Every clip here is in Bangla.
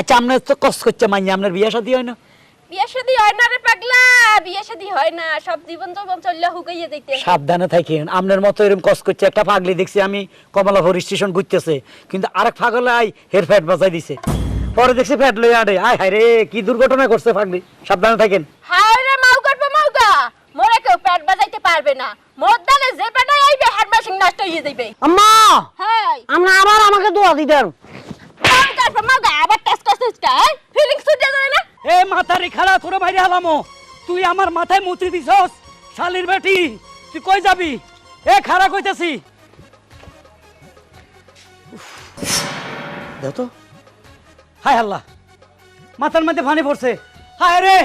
আচ্ছা আপনার তো কষ্ট করছে মাইয়া আপনার বিয়ে শাদী হয় না? বিয়ে শাদী হয় না রে পাগলা বিয়ে শাদী হয় না সব জীবন জীবন চললে হুকাইয়ে দিতে। সাবধানে থাকেন আপনার মতো এরকম কষ্ট করছে একটা পাগলি দেখছি আমি কমলাপুর স্টেশন ঘুরতেছে কিন্তু আরেক পাগলে আই হের ফ্যাট বাজাই দিছে। পরে দেখছি ফ্যাট লই আড়ে আয় হায় রে কি দুর্ঘটনা করছে পাগলি সাবধানে থাকেন। হায় রে মাউ করবে মাউগা মোরে কেউ পেট বাজাইতে পারবে না। মোর দালে যে পেটাই আইবে হার মাসিং নষ্ট হয়ে যাবে আম্মা! হাই আমরা আবার আমাকে দোয়া দিতেন। খাড়া তুই আমার মাথায় বেটি, তুই যাবি? খাড়া হায় আল্লাহ। মাথার মধ্যে পানি পড়ছে। হায় রে!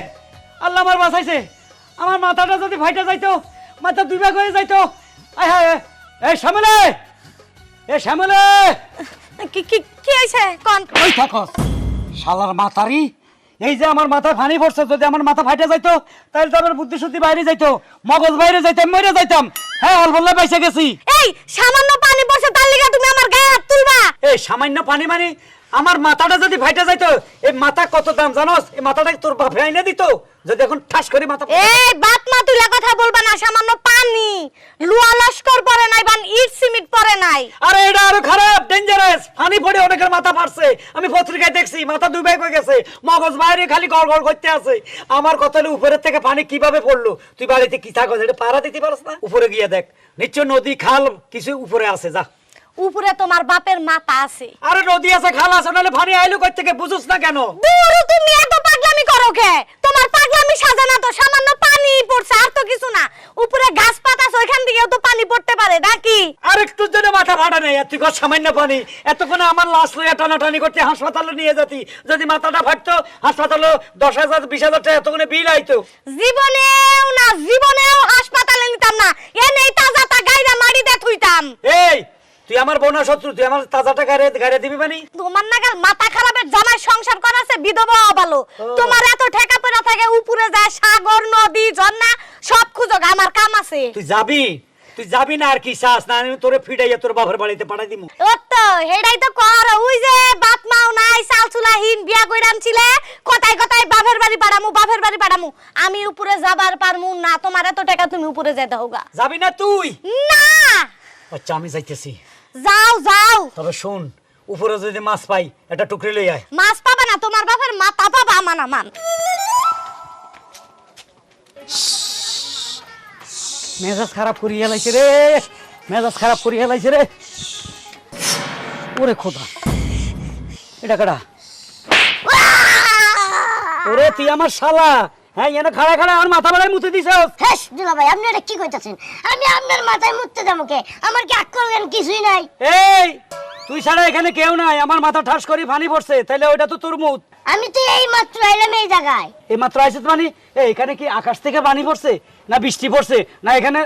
আল্লাহ আমার বাঁচাইছে। আমার মাথাটা যদি ফাইটা যাইতো, মাথা দুই ভাগ হয়ে যাইতো। আয় হায়, এ শ্যামলে! এ শ্যামলে! কি কি কি হইছে কোন? ওই থাকস। শালার মাথারি এই যে আমার ফানি পড়ছে যদি আমার মাথা ফাইটে যাইতো তাহলে তো আমার বুদ্ধি শুদ্ধি বাইরে যাইতো মগজ বাইরে যাইতাম মরে যাইতাম। হ্যাঁ গেছি। এই সামান্য পানি পড়ছে তার লিগে তুমি আমার গায়ে হাত তুলবা। এই সামান্য পানি মানে আমার মাথাটা যদি ফাইটে যাইতো এই মাথা কত দাম জানোস? এই মাথাটা তোর বাপে আইনে দিত যদি এখন ঠাস করে মাথা এই বাত মা তুলা কথা বলবা না সামান্য পানি। লুয়া লস্কর পরে নাই বান ইট সিমেন্ট পরে নাই। আরে এটা আরও খারাপ ডেঞ্জারাস পানি পড়ে অনেকের মাথা ফাটছে। আমি পত্রিকায় দেখছি মাথা দুবাই হয়ে গেছে। মগজ বাইরে খালি গড় গড় করতে আছে। আমার কথা হলো উপরের থেকে পানি কীভাবে পড়ল? তুই বাড়িতে কি থাকো এটা পাড়া দিতে পারস না? উপরে গিয়ে দেখ। নিশ্চয় নদী খাল কিছু উপরে আছে যা। উপরে তোমার বাপের মাথা আছে। আরে নদী আছে খাল আছে নাহলে পানি আইলো কই থেকে বুঝুস না কেন? দূর তুমি এত পাগলামি করো কে? তোমার পাগলামি সাজে না তো সামান্য পানি পড়ছে আর তো কিছু না। উপরে গাছ পাতা আছে ওইখান দিকেও তো পানি পড়তে পারে নাকি? আর একটু জন্য মাথা ফাটা নেই এত কর সামান্য পানি। এতক্ষণে আমার লাশ লইয়া টানাটানি করতে হাসপাতালে নিয়ে যেতি। যদি মাথাটা ফাটতো হাসপাতালে দশ হাজার বিশ হাজার টাকা এতক্ষণে বিল আইতো। জীবনেও না জীবনেও হাসপাতালে নিতাম না। এ নেই তাজা তা গাইরা দে থুইতাম। এই তুই আমার বোনা শত্রু তুই আমার তাজাটা গাড়ি গাড়ি দিবি মানে? তোমার নাগাল মাথা খারাপের জামাই সংসার করাছে বিধবা ভালো তোমার এত ঠেকা পড়া থাকে উপরে যায় সাগর নদী ঝর্ণা সব খুঁজো আমার কাম আছে। তুই যাবি? তুই যাবি না আর কি চাস না আমি তোরে ফিটাইয়া তোর বাপের বাড়িতে পাঠাই দিমু। ও তো হেডাই তো কর ওই যে বাপ মাও নাই চাল চুলা চুলাহীন বিয়া কইরাম ছিলে কথায় কথায় বাপের বাড়ি পাড়ামু বাপের বাড়ি পাড়ামু। আমি উপরে যাবার পারমু না তোমার এত টাকা তুমি উপরে যেতে হোগা। যাবি না তুই? না! আচ্ছা আমি যাইতেছি। যাও যাও। তবে শোন উপরে যদি মাছ পাই একটা টুকরি লই আয়। মাছ পাবা না তোমার বাপের মাথা পাবা আমান আমান মেজাজ খারাপ করি হেলাইছে রে মেজাজ খারাপ করি হেলাইছে রে। ওরে খোদা এটা কাটা ওরে তুই আমার শালা। হ্যাঁ এনে খাড়া খাড়া আমার মাথা মুতে দিছে দুলা ভাই আপনি এটা কি কইতাছেন? আমি আপনার মাথায় মুততে যাব কে? আমার কি আক্কল জ্ঞান কিছুই নাই? এই তুই ছাড়া এখানে কেউ নাই। আমার মাথা ঠাস করে পানি পড়ছে তাহলে ওইটা তো তোর মুত আমি তো এই মাত্র এলাম এই জায়গায়। এই মাত্র আইছিস মানে? এখানে কি আকাশ থেকে পানি পড়ছে না বৃষ্টি পড়ছে না এখানে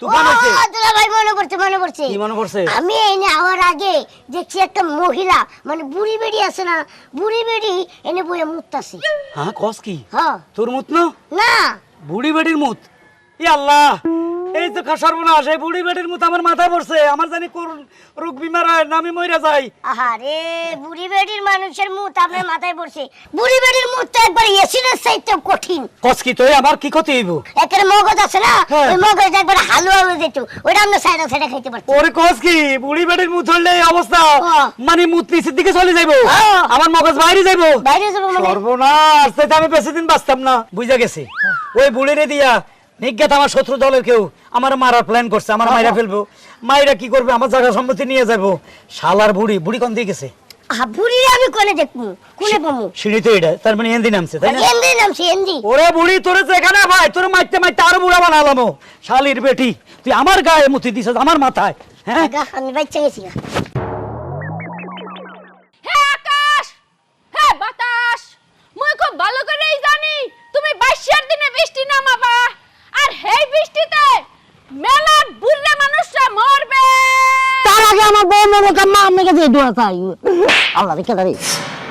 তুফান হচ্ছে দুলা ভাই মনে পড়ছে মনে পড়ছে। কি মনে পড়ছে? আমি এনে আওয়ার আগে দেখছি একটা মহিলা মানে বুড়ি বেড়ি আছে না বুড়ি বেড়ি এনে বইয়ে মুততাছি। হ্যাঁ কস কি? হ্যাঁ তোর মুত না? না। বুড়ি বেড়ির মুত? ই আল্লাহ! এই তো সর্বনাশ এই বুড়ি বেটির মুত আমার মাথায় পড়ছে। আমার জানি কোন রোগ বিমার হয় না আমি মইরা যাই। আহারে বুড়ি বেড়ির মানুষের মুত আপনার মাথায় পড়ছে। বুড়ি বেড়ির মুত তো একবার এসিডের চাইতে কঠিন। কস কি তুই আমার কি ক্ষতি হইব? একের মগজ আছে না হ্যাঁ। ওই মগজ একবার হালুয়া হয়ে যেত ওইটা আমরা সাইডা সাইডা খাইতে পারতাম। ওরে কস কি বুড়ি বেটির মুত হইলে এই অবস্থা হ্যাঁ। মানে মুত নিচের দিকে চলে যাইবো। হ্যাঁ। আমার মগজ বাইরে যাইবো। বাইরে যাব মানে? সর্বনাশ তাই আমি বেশি দিন বাঁচতাম না বুঝা গেছে। ওই বুড়িরে দিয়া নিজ্ঞাত আমার শত্রু দলের কেউ আমার মারার প্ল্যান করছে আমার মাইরা ফেলব। মাইরা কি করবে? আমার জায়গা সম্মতি নিয়ে যাব। শালার বুড়ি বুড়ি কোন দিয়ে গেছে? বুড়ি আমি কোনে দেখব? কোনে পাবো? সিঁড়ি তো এটা তার মানে এন্দি নামছে তাই না? এন্দি নামছি এন্দি। ওরে বুড়ি তোরে যেখানে ভাই তোর মারতে মারতে আরও বুড়া বানালামো শালির বেটি তুই আমার গায়ে মুতি দিছ আমার মাথায় হ্যাঁ? আমি বাচ্চা গেছি বৃষ্টিতে মেলা বুড়ে মানুষরা মরবে। তার আগে আমার বউ মনে কাম্মা আমি কাছে দোয়া চাই। আল্লাহ রে কেদারে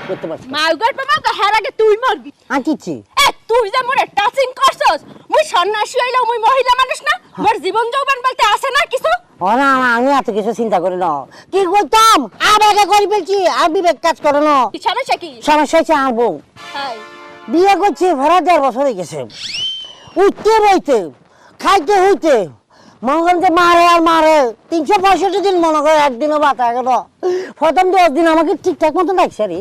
করতে পারছি মাউগার পামা হের আগে তুই মরবি। আঁকিছি এ তুই যে মোরে টাচিং করছস মুই সন্ন্যাসী হইলেও মুই মহিলা মানুষ না মোর জীবন যৌবন বলতে আছে না কিছু? ও না না, আমি এত কিছু চিন্তা করি না। কি করতাম? আবেগে করে ফেলছি আর বিবেক কাজ করে না। কি সমস্যা কি? সমস্যা হচ্ছে আমার বউ। বিয়ে করছি ভরা দেড় বছর হয়ে গেছে। উঠতে বইতে খাইতে হইতে। মনে মারে আর মারে। তিনশো পঁয়ষট্টি দিন মনে করে একদিনও বাতা গেল। প্রথম দশ দিন আমাকে ঠিকঠাক মতো লাগছে রে।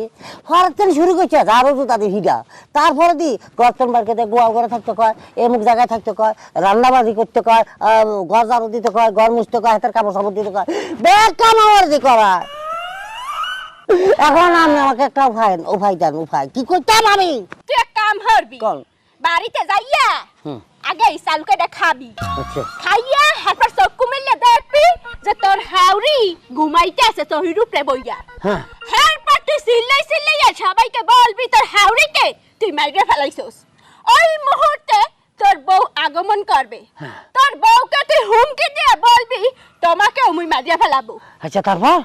থেকে শুরু করছে আরও তো তাদের হিডা। তারপরে দি গর্তন বাড়িতে গোয়াল করে থাকতে কয় এমুক জায়গায় থাকতে কয় রান্নাবাজি করতে কয় ঘর ঝাড়ু দিতে কয় ঘর মুছতে কয় হাতের কাপড় সাপড় দিতে কয়। বেগ কাম আমার দি করায় এখন আমি আমাকে একটা উপায় উপায় দেন উপায়। কি করতাম আমি? তুই এক কাম হরবি কল। বাড়িতে যাইয়া হুম। আগে এই চালুকেটা খাবি আচ্ছা। খাইয়া হারপর চক্ষু মেললে দেখবি যে তোর হাউরি ঘুমাইতে আছে তোর রূপে বইয়া হ্যাঁ হারপর তুই চিল্লাই চিল্লাইয়া সবাইকে বলবি তোর হাউরিকে তুই মাইরে ফেলাইছস। ওই মুহূর্তে তোর বউ আগমন করবে তোর বউকে তুই হুমকি দিয়ে বলবি তোমাকে মুই মারিয়া ফেলাবো। আচ্ছা তারপর?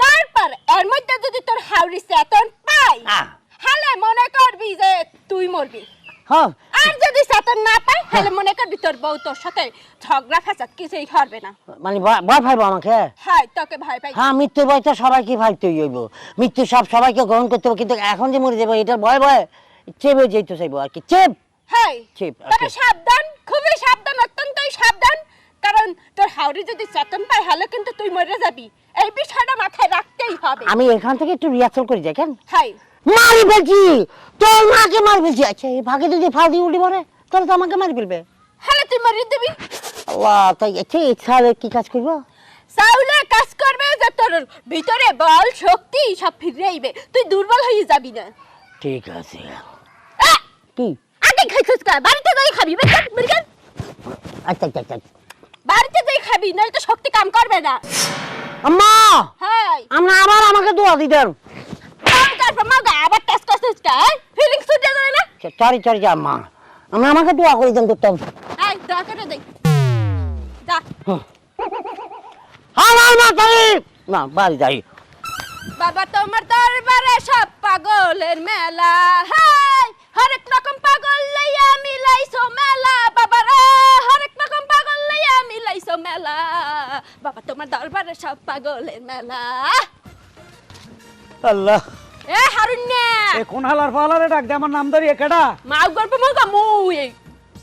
তারপর এর মধ্যে যদি তোর হাউরি চেতন পাই। হলে মনে করবি যে তুই মরবি হ্যাঁ আর যদি চেতন না পাই তাহলে মনে তোর বউ তোর সাথে ঝগড়া ফ্যাসাদ কিছুই করবে না। মানে ভয় পাইবো আমাকে? হয় তোকে ভয় পাই। হ্যাঁ ভয় তো সবাইকে ভাবতেই হইব। মৃত্যু সব সবাইকে গ্রহণ করতে হবে কিন্তু এখন যে মরে যাব এটার ভয় ভয় চেপে যেতে চাইব আর কি চেপ। হয়। ঠিক, তবে সাবধান খুবই সাবধান অত্যন্তই সাবধান কারণ তোর হাওড়ি যদি চেতন পায় হলে কিন্তু তুই মরে যাবি। এই বিষয়টা মাথায় রাখতেই হবে। আমি এখান থেকে একটু রিয়াকশন করি দেখেন হয়। মারি ফেলছি তোর মাকে মারি ফেলছি আচ্ছা এই ভাগে যদি ফাঁদি উঠি পরে তাহলে তো আমাকে মারি ফেলবে। হলে তুই মরে দিবি? আল্লাহ তাই আচ্ছা ইচ্ছা কি কাজ করব? চাউলে কাজ করবে যে তোর ভিতরে বল শক্তি সব ফিরে আইবে। তুই দুর্বল হয়ে যাবি না। ঠিক আছে! কি? আগে খাইছিস কা? বাড়িতে যাই খাবি বেকার বেকার আচ্ছা আচ্ছা আচ্ছা। বাড়িতে যাই খাবি নইলে তো শক্তি কাম করবে না। আম্মা! হাই। আমরা আবার আমাকে দোয়া দিতেন। করবে মাগা আবার টেস্ট করছিস কা? ফিলিংস ছুটে যায় না? সরি সরি আমাকে দোয়া করে দেন করতাম এই দরকারে দেই যা। আমার মাথায় না বাড়ি যাই। বাবা তোমার দরবারে সব পাগলের মেলা। হাই হরেক রকম পাগল লইয়া মিলাইছো মেলা। বাবা রে হরেক রকম পাগল লইয়া মিলাইছো মেলা। বাবা তোমার দরবারে সব পাগলের মেলা। আল্লাহ। এ হারুন্যা! এ কোন হালার ফালারে ডাক দে আমার নাম ধরি একেডা মাউ গল্প মগা মুই।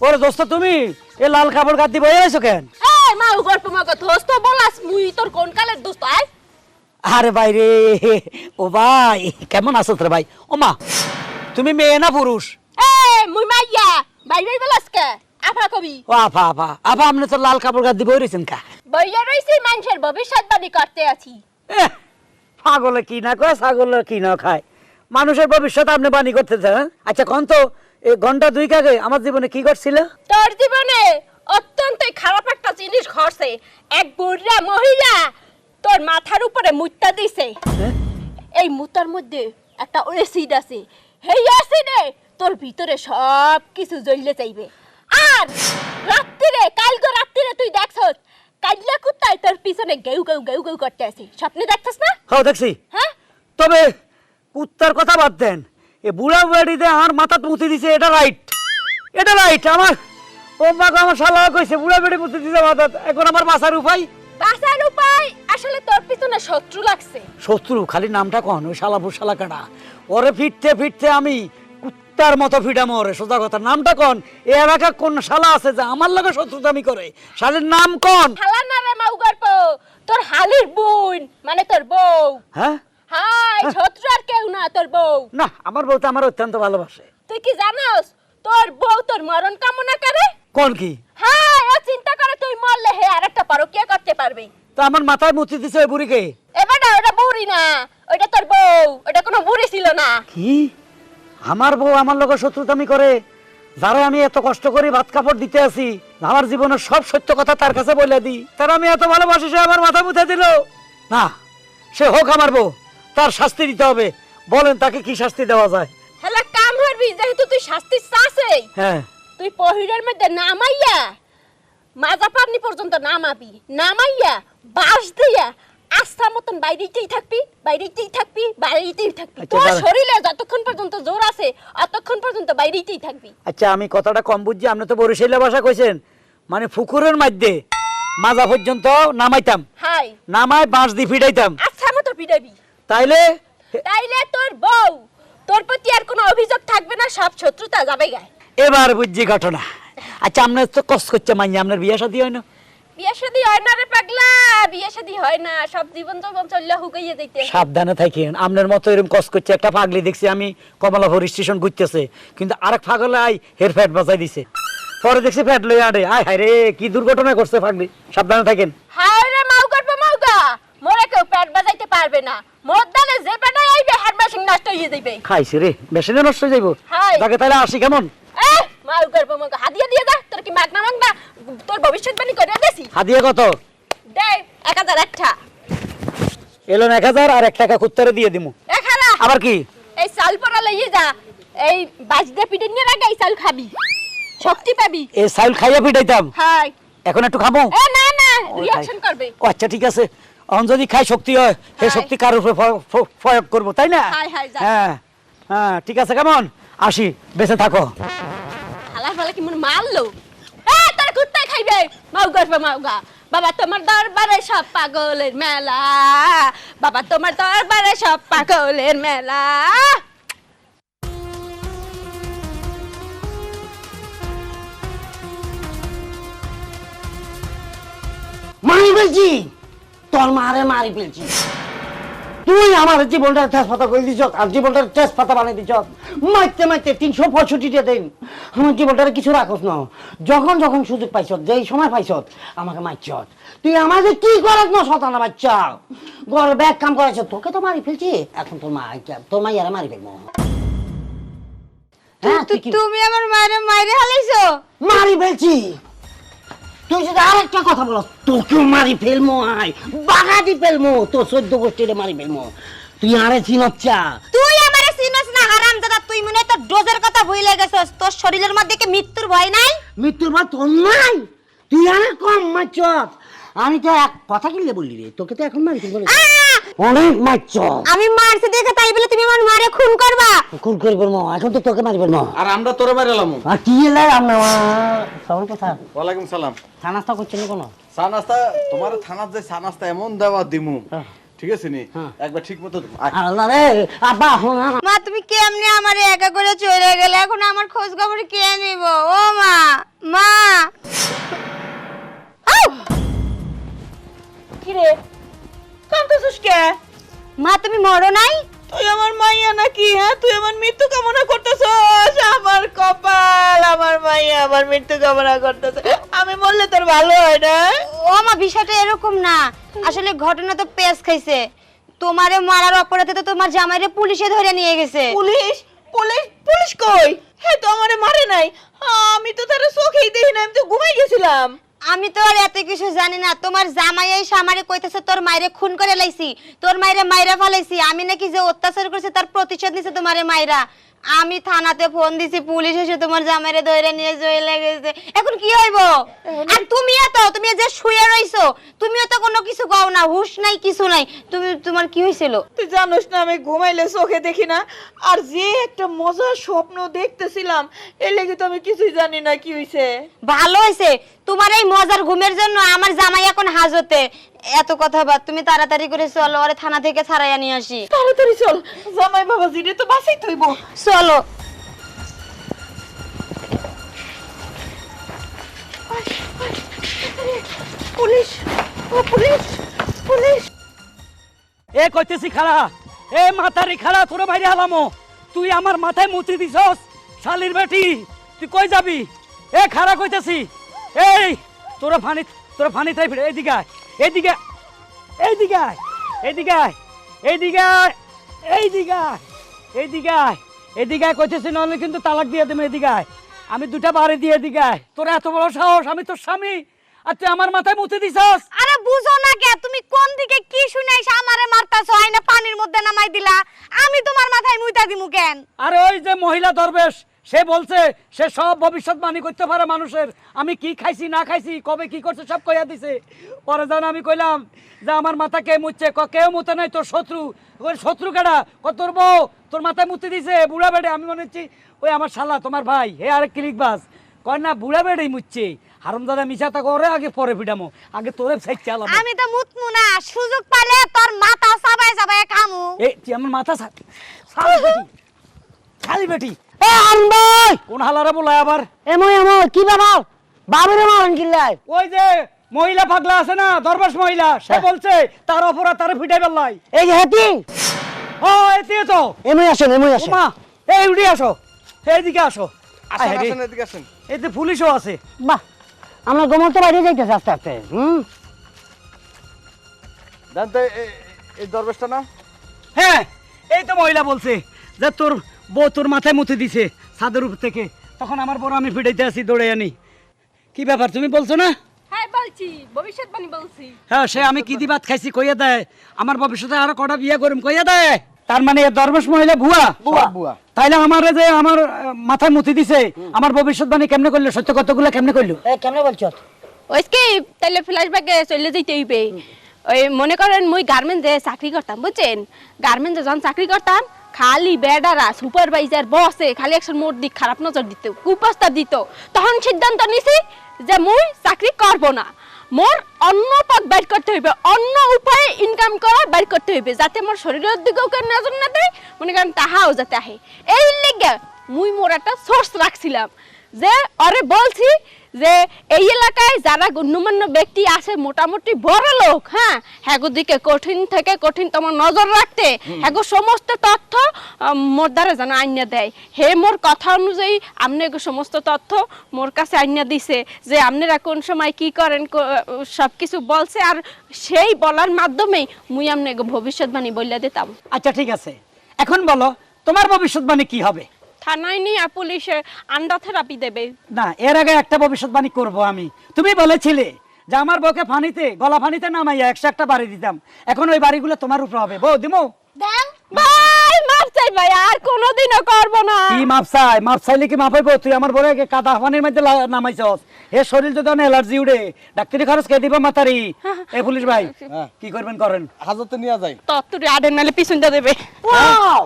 ওরে দোস্ত তুমি? এ লাল কাপড় গাদি বয়ে আইছো কেন? এ মাউ গল্প মগা দোস্ত বলাস মুই তোর কোন কালের দোস্ত আই আরে ভাই রে ও ভাই কেমন আছো রে ভাই? ও মা তুমি মেয়ে না পুরুষ? এ মুই মাইয়া বাই বাই বলাস কে আফা কবি। ও আফা আফা আফা আপনি তো লাল কাপড় গাদি বয়ে রয়েছেন কা? বইয়া রইছি মানুষের ভবিষ্যৎবাণী করতে আছি। পাগলে কি না কয় ছাগলে কি না খায়? মানুষের ভবিষ্যৎ আপনি বাণী করতেছেন হ্যাঁ? আচ্ছা কোন তো এই ঘণ্টা দুই আগে আমার জীবনে কি করছিল তোর জীবনে অত্যন্ত খারাপ একটা জিনিস ঘটছে। এক বুড়া মহিলা তোর মাথার উপরে মুত্তা দিছে। হ্যাঁ? এই মুতার মধ্যে একটা অ্যাসিড আছে। সেই অ্যাসিডে তোর ভিতরে সব কিছু জ্বলে যাইবে। আর রাত্রিরে কালকে রাত্রিরে তুই দেখছস কাইলা কুত্তায় তোর পিছনে গেউ গেউ গেউ গেউ করতে আছে স্বপ্নে দেখছস না? হ্যাঁ দেখছি। হ্যাঁ? তবে কুত্তার কথা বাদ দেন। এ বুড়া বাড়িতে আমার মাথা মুতি দিছে এটা রাইট এটা রাইট আমার ও গো, আমার শালা কইছে বুড়া বেড়ি মুতি দিছে মাথা। এখন আমার বাঁচার উপায়? বাঁচার উপায়? আসলে তোর পিছনে শত্রু লাগছে। শত্রু খালি নামটা কন ওই শালা কাটা ওরে ফিরতে ফিরতে আমি কুত্তার মতো ফিডাম ওরে সোজা কথা। নামটা কন? এ এলাকা কোন শালা আছে যে আমার লগে শত্রুতামি করে? শালের নাম কন? হালা না রে মাউ গল্প। তোর হালির বোন মানে তোর বউ। হ্যাঁ? হাই শত্রু আর কেউ না তোর বউ। না আমার বউ তো আমার অত্যন্ত ভালোবাসে। তুই কি জানোস তোর বউ তোর মরণ কামনা করে? কোন কি? হ্যাঁ ও চিন্তা করে তুই মরলে হে আরেকটা পরকিয়া করতে পারবি। তা আমার মাথায় মুতি দিছে ওই বুড়িকে? এবারটা ওটা বুড়ি না ওটা তোর বউ ওটা কোনো বুড়ি ছিল না। কি? আমার বউ আমার লগে শত্রুতামি করে যারা আমি এত কষ্ট করে ভাত কাপড় দিতে আসি আমার জীবনের সব সত্য কথা তার কাছে বলে দিই। তার আমি এত ভালোবাসি সে আমার মাথা মুথে দিল। না সে হোক আমার বউ তার শাস্তি দিতে হবে। বলেন তাকে কি শাস্তি দেওয়া যায়? হেলা কাম হরবি যেহেতু তুই শাস্তি চাসে হ্যাঁ। তুই পহিরের মধ্যে নামাইয়া মাজা পাবনি পর্যন্ত নামাবি। নামাইয়া বাস দিয়া আস্থা মতন বাইরেতেই থাকবি বাইরেতেই থাকবি বাইরেতেই থাকবি। আচ্ছা, তোর শরীরে যতক্ষণ পর্যন্ত জোর আছে অতক্ষণ পর্যন্ত বাইরেই থাকবি। আচ্ছা আমি কথাটা কম বুঝছি আপনি তো বরিশাইলা ভাষা কইছেন। মানে ফুকুরের মধ্যে মাজা পর্যন্ত নামাইতাম। হাই। নামায় বাঁশ দিয়ে ফিটাইতাম আচ্ছা মতো পিটাবি। তাইলে? তাইলে তোর বউ তোর প্রতি আর কোনো অভিযোগ থাকবে না সব শত্রুতা যাবে গায় এবার বুঝছি ঘটনা। আচ্ছা আপনার তো কষ্ট করছে মাইনি আপনার বিয়ে শাদী হয় না? বিয়ে শাদী হয় না রে পাগলা বিয়ে শাদী হয় না সব জীবন যৌবন চললে হুকাইয়ে দিতে সাবধানে থাকেন আপনার মতো এরকম কষ্ট করছে একটা পাগলি দেখছি আমি কমলাপুর স্টেশন ঘুরতেছে কিন্তু আরেক পাগল আই হের ফ্যাট বাজাই দিছে। পরে দেখছি ফ্যাট লই আরে আয় হায় রে কি দুর্ঘটনা করছে পাগলি সাবধানে থাকেন হায় রে মাউ করবে মাউগা মোরে কেউ পেট বাজাইতে পারবে না। মোর দালে যে পেটাই আইবে হার মাসিং নষ্ট হয়ে যাইবে। খাইছে রে বেশি দিন নষ্ট হয়ে যাইব। তাকে তাহলে আসি কেমন? এ মাউ করবে মাউগা হাদিয়া দিয়ে যা তোর কি মাগনা মাগনা তোর ভবিষ্যৎবাণী করে দেছি হাদিয়া কত? দে এক হাজার একটা। এলো এক হাজার আর এক টাকা কুত্তারে দিয়ে দিমু। হাজার। আবার কি? এই চাল পরা লইয়ে যা এই বাজদে পিটে নিয়ে রাখা এই চাল খাবি। শক্তি পাবি। এই সাইল খাইয়া পিটাইতাম। হাই। এখন একটু খাব? এ না না রিঅ্যাকশন করবে। ও আচ্ছা ঠিক আছে। অন যদি খাই শক্তি হয় সেই শক্তি কার উপরে প্র- প্র- প্রয়োগ করব তাই না? হাই, হাই, যা। হ্যাঁ হ্যাঁ ঠিক আছে কেমন? আসি বেঁচে থাকো। হালা ফালা কি মনে মারলো কুত্তা খাইবে? মাউ করবে মাউগা বাবা তোমার দরবারে সব পাগলের মেলা। বাবা তোমার দরবারে সব পাগলের মেলা। মারি ফেলছি। তোর মারে মারি ফেলছি। তুই আমার জীবনটা তেজপাতা করে দিছ আর জীবনটা তেজপাতা বানিয়ে দিছ মারতে মারতে তিনশো পঁয়ষট্টিটা দিন। আমার জীবনটার কিছু রাখস না। যখন যখন সুযোগ পাইছ যেই সময় পাইছ আমাকে মারছ তুই আমাকে কি করস না শতানা বাচ্চা? ঘর ব্যাগ কাম করেছ তোকে তো মারি ফেলছি। এখন তোর মা তোর মাইয়ারে মারি ফেলব। হ্যাঁ তুমি আমার মায়ের মায়ের হালাইছো? মারি ফেলছি। তুই যদি আরেকটা কথা বলো তোকেও মারি ফেলমো আয়। বাগাদি ফেলমো তোর সদ্য গোষ্ঠীরে মারি ফেলমো। তুই আরে চিনচ্ছা তুই আমারে চিনস না হারাম দাদা তুই মনে হয় তোর ডোজের কথা ভুলে গেছস। তোর শরীরের মধ্যে কি মৃত্যুর ভয় নাই? মৃত্যুর ভয় তোর নাই? তুই আরে কম মারছত আমি তো এক কথা কিনলে বললি রে তোকে তো এখন মারি ফেলব! অনেক মারছ। আমি মারছি দেখে তাই বলে তুমি আমার মারে খুন করবা। খুন করে ফেলব এখন তো তোকে মারি ফেলব আর আমরা তোরে মারিলাম আর কি এলে আমরা সবার কথা। ওয়ালাইকুম সালাম। চা নাস্তা করছেন কোনো? চা তোমার থানার যে থানাস্তা এমন দেওয়া দিমু। হ্যাঁ। ঠিক আছে নি? হ্যাঁ। একবার ঠিক মতো আল্লাহ রে আব্বা মা তুমি কেমনে আমারে একা করে চলে গেলে? এখন আমার খোঁজ খবর কে নিব? ও মা মা। কে মা তুমি মরো নাই? তুই আমার মাইয়া নাকি হ্যাঁ? তুই আমার মৃত্যু কামনা করতেছস আমার কপাল আমার মাইয়া আমার মৃত্যু কামনা করতেছে। আমি বললে তোর ভালো হয় না? ও মা বিষয়টা এরকম না। আসলে ঘটনা তো পেস খাইছে। তোমারে মারার অপরাধে তো তোমার জামাইরে পুলিশে ধরে নিয়ে গেছে। পুলিশ? পুলিশ? পুলিশ কই? হ্যাঁ তো আমারে মারে নাই। আমি তো তার চোখেই দেখি না আমি তো ঘুমাই গেছিলাম। আমি তো আর এত কিছু জানি না। তোমার জামাই এসে আমারে কইতেছে, তোর মাইরে খুন করে লাইছি, তোর মাইরে মাইরা ফালাইছি। আমি নাকি যে অত্যাচার করেছে, তার প্রতিশোধ নিছে তোমারে মাইরা। আমি থানাতে ফোন দিছি পুলিশ এসে তোমার জামাইরে ধরে নিয়ে চলে গেছে। এখন কি হইব? আর তুমিও তো তুমি যে শুয়ে রইছো তুমিও তো কোনো কিছু কও না হুশ নাই কিছু নাই। তুমি তোমার কি হয়েছিল তুই জানোস না আমি ঘুমাইলে চোখে দেখি না আর যে একটা মজার স্বপ্ন দেখতেছিলাম এর লেগে তো আমি কিছুই জানি না কি হইছে। ভালো হয়েছে তোমার এই মজার ঘুমের জন্য আমার জামাই এখন হাজতে। এত কথা বাদ তুমি তাড়াতাড়ি করে চলো ওরে থানা থেকে ছাড়াইয়া নিয়ে আসি। তাড়াতাড়ি চল জামাই বাবা জিরে তো বাসাই থইব। চলো। পুলিশ ও পুলিশ পুলিশ। এ কইতেছি খাড়া এ মাথারি খাড়া তোর বাইরে হালামো। তুই আমার মাথায় মুতি দিছস শালির বেটি তুই কই যাবি? এ খাড়া কইতেছি এই তোরা ফানি তোরা ফানি তাই ফিরে এদিকে আয়, এইদিকে এইদিকে এইদিকে এইদিকে এইদিকে এইদিকে আয়, এইদিকে কইতেছি নাহলে কিন্তু তালাক দিয়ে দেবে। এদিকে আমি দুটা বাড়ি দিয়ে এদিকে। তোর এত বড় সাহস আমি তোর স্বামী। আর তুই আমার মাথায় মুতি দিছস। আরে বুঝো না কে তুমি কোন দিকে কি শুনাইছ আমারে মারতাছো? আইনা পানির মধ্যে নামাই দিলা। আমি তোমার মাথায় মুইতা দিমু কেন? আর ওই যে মহিলা দরবেশ সে বলছে সে সব ভবিষ্যৎবাণী করতে পারে মানুষের। আমি কি খাইছি না খাইছি কবে কি করছে সব কইয়া দিছে। পরে জান আমি কইলাম যে আমার মাথা কে মুচ্ছে ক কেউ মুতে নাই তোর শত্রু। ওই শত্রু কেডা? ক তোর বউ। তোর মাথায় মুতে দিছে বুড়া বেড়ে। আমি মনে হচ্ছি ওই আমার শালা তোমার ভাই হে আরেক ক্লিক বাস কয় না বুড়া বেড়েই মুচ্ছে। হারমদাদা মিশাতা করে আগে পরে ফিডামো। আগে তোরে সাইড চালাবো আমি তো মুতমু না সুযোগ পালে তোর মাথা সাবাই সাবাই কামু এই তুই আমার মাথা সা- সালি বেটি। সালি বেটি। এ আনবাই! কোন হালারে বলায় আবার? এমন এমন কি ব্যাপার? বাবুরে মারেন কিল্লাই ওই যে মহিলা পাগলা আছে না দরবাস মহিলা সে বলছে তার অপরাধ তার ফিটাই বেল্লাই এই যে হেতি! ও এতে তো এমন আসেন এমন আসেন। মা এই উঠে আসো এইদিকে আসো। আসেন আসেন এদিকে আসেন। এতে পুলিশও আছে। বাহ আমরা গোমর তো বাইরে যাইতেছে আস্তে আস্তে হুম? এই দরবেশটা না? হ্যাঁ এই তো মহিলা বলছে যে তোর বউ তোর মাথায় মুতে দিছে ছাদের উপর থেকে। তখন আমার বড় আমি ফিটাইতে আসি দৌড়ে আনি কি ব্যাপার তুমি বলছো না? হ্যাঁ বলছি। ভবিষ্যৎবাণী বলছি। হ্যাঁ সে আমি কি দি ভাত খাইছি কইয়া দেয়? আমার ভবিষ্যতে আরও কটা বিয়ে করুম কইয়া দেয়? তার মানে এ দরবেশ মহিলা ভুয়া? বুয়া তাইলে আমার যে আমার মাথায় মুতি দিছে আমার ভবিষ্যৎবাণী কেমনে করল সত্য কতগুলো কেমনে করল এ কেমনে বলছো? ওইসকে তাহলে ফ্ল্যাশব্যাকে চলে যেতে হইবে। ওই মনে করেন মুই গার্মেন্টসে চাকরি করতাম বুঝছেন? গার্মেন্টসে যখন চাকরি করতাম খালি বেডারা সুপারভাইজার বসে খালি একশো মোট দিক খারাপ নজর দিত কুপ্রস্তাব দিত তখন সিদ্ধান্ত নিছি যে মুই চাকরি করব না। মোর অন্য পথ বাইর করতে হইবে, অন্য উপায়ে ইনকাম করা বাইর করতে হইবে, যাতে মোর শরীরের দিকেও কেউ নজর না দেয়, মনে করেন তাহাও যাতে আহে। এই লেগে মুই মোর একটা সোর্স রাখছিলাম যে অরে বলছি যে এই এলাকায় যারা গণ্যমান্য ব্যক্তি আছে মোটামুটি বড় লোক হ্যাঁ? হ্যাগো দিকে কঠিন থেকে কঠিনতম নজর রাখতে হ্যাগো সমস্ত তথ্য মোর দ্বারা যেন আইনা দেয়। হে মোর কথা অনুযায়ী আপনি সমস্ত তথ্য মোর কাছে আইনা দিছে যে আপনারা কোন সময় কি করেন সব কিছু বলছে আর সেই বলার মাধ্যমেই মুই আপনি এগো ভবিষ্যৎবাণী বললে দিতাম। আচ্ছা ঠিক আছে। এখন বলো তোমার ভবিষ্যৎবাণী কি হবে? থানায় নিয়ে পুলিশে আন্ডা থেরাপি দেবে। না এর আগে একটা ভবিষ্যৎবাণী করব আমি। তুমি বলেছিলে যে আমার বউকে ফানিতে গলা ফানিতে নামাইয়া একশো একটা বাড়ি দিতাম। এখন ওই বাড়িগুলো তোমার উপর হবে। বউ দিমো? ভাই মাপ চাই ভাই আর কোনোদিনও করব না। কি মাপ চাই? মাপ চাইলে কি মাপ হইব? তুই আমার বলে কাদা পানির মধ্যে লা- নামাইছস। হে শরীর যদি অনেক অ্যালার্জি উঠে ডাক্তারি খরচ কে দিব মাতারি? এ পুলিশ ভাই কি করবেন করেন? হাজতে নিয়ে যায় তত্ত্বটি আডেন নালে পিছন দেবে। ওয়াও!